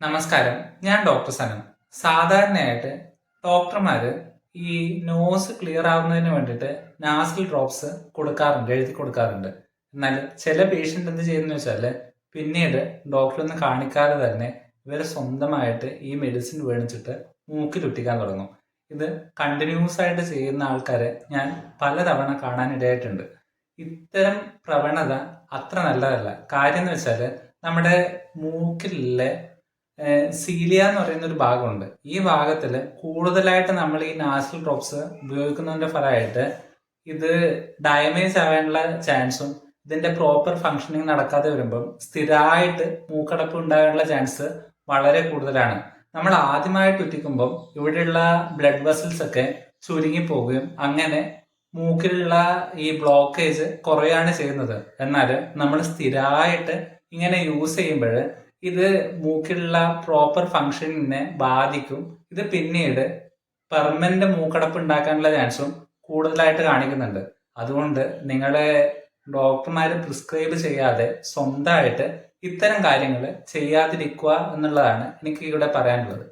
നമസ്കാരം. ഞാൻ ഡോക്ടർ സനം സാധാരണയായിട്ട് ഡോക്ടർമാര് ഈ നോസ് ക്ലിയർ ആവുന്നതിന് വേണ്ടിയിട്ട് നാസൽ ഡ്രോപ്സ് കൊടുക്കാറുണ്ട് എഴുതി കൊടുക്കാറുണ്ട്. എന്നാൽ ചില പേഷ്യന്റ് എന്ത് ചെയ്യുന്ന വെച്ചാൽ പിന്നീട് ഡോക്ടറൊന്നും കാണിക്കാതെ തന്നെ ഇവർ സ്വന്തമായിട്ട് ഈ മെഡിസിൻ മേടിച്ചിട്ട് മൂക്കിലൊട്ടിക്കാൻ തുടങ്ങും. ഇത് കണ്ടിന്യൂസ് ആയിട്ട് ചെയ്യുന്ന ആൾക്കാരെ ഞാൻ പലതവണ കാണാനിടയായിട്ടുണ്ട്. ഇത്തരം പ്രവണത അത്ര നല്ലതല്ല. കാര്യം എന്ന് വെച്ചാൽ നമ്മുടെ മൂക്കിലെ സീലിയ എന്ന് പറയുന്ന ഒരു ഭാഗമുണ്ട്. ഈ ഭാഗത്തിൽ കൂടുതലായിട്ട് നമ്മൾ ഈ നാസൽ ഡ്രോപ്സ് ഉപയോഗിക്കുന്നതിന്റെ ഫലമായിട്ട് ഇത് ഡാമേജ് ആവാനുള്ള ചാൻസും ഇതിന്റെ പ്രോപ്പർ ഫങ്ഷനിങ് നടക്കാതെ വരുമ്പം സ്ഥിരമായിട്ട് മൂക്കടപ്പ് ഉണ്ടാകാനുള്ള ചാൻസ് വളരെ കൂടുതലാണ്. നമ്മൾ ആദ്യമായിട്ട് ഉറ്റിക്കുമ്പം ഇവിടെയുള്ള ബ്ലഡ് വെസൽസ് ഒക്കെ ചുരുങ്ങി പോവുകയും അങ്ങനെ മൂക്കിലുള്ള ഈ ബ്ലോക്കേജ് കുറയാണ് ചെയ്യുന്നത്. എന്നാൽ നമ്മൾ സ്ഥിരമായിട്ട് ഇങ്ങനെ യൂസ് ചെയ്യുമ്പോൾ ഇത് മൂക്കിലുള്ള പ്രോപ്പർ ഫങ്ഷനിനെ ബാധിക്കും. ഇത് പിന്നീട് പെർമനന്റ് മൂക്കടപ്പ് ഉണ്ടാക്കാനുള്ള ചാൻസും കൂടുതലായിട്ട് കാണിക്കുന്നുണ്ട്. അതുകൊണ്ട് നിങ്ങളെ ഡോക്ടർമാർ പ്രിസ്ക്രൈബ് ചെയ്യാതെ സ്വന്തമായിട്ട് ഇത്തരം കാര്യങ്ങൾ ചെയ്യാതിരിക്കുക എന്നുള്ളതാണ് എനിക്ക് ഇവിടെ പറയാനുള്ളത്.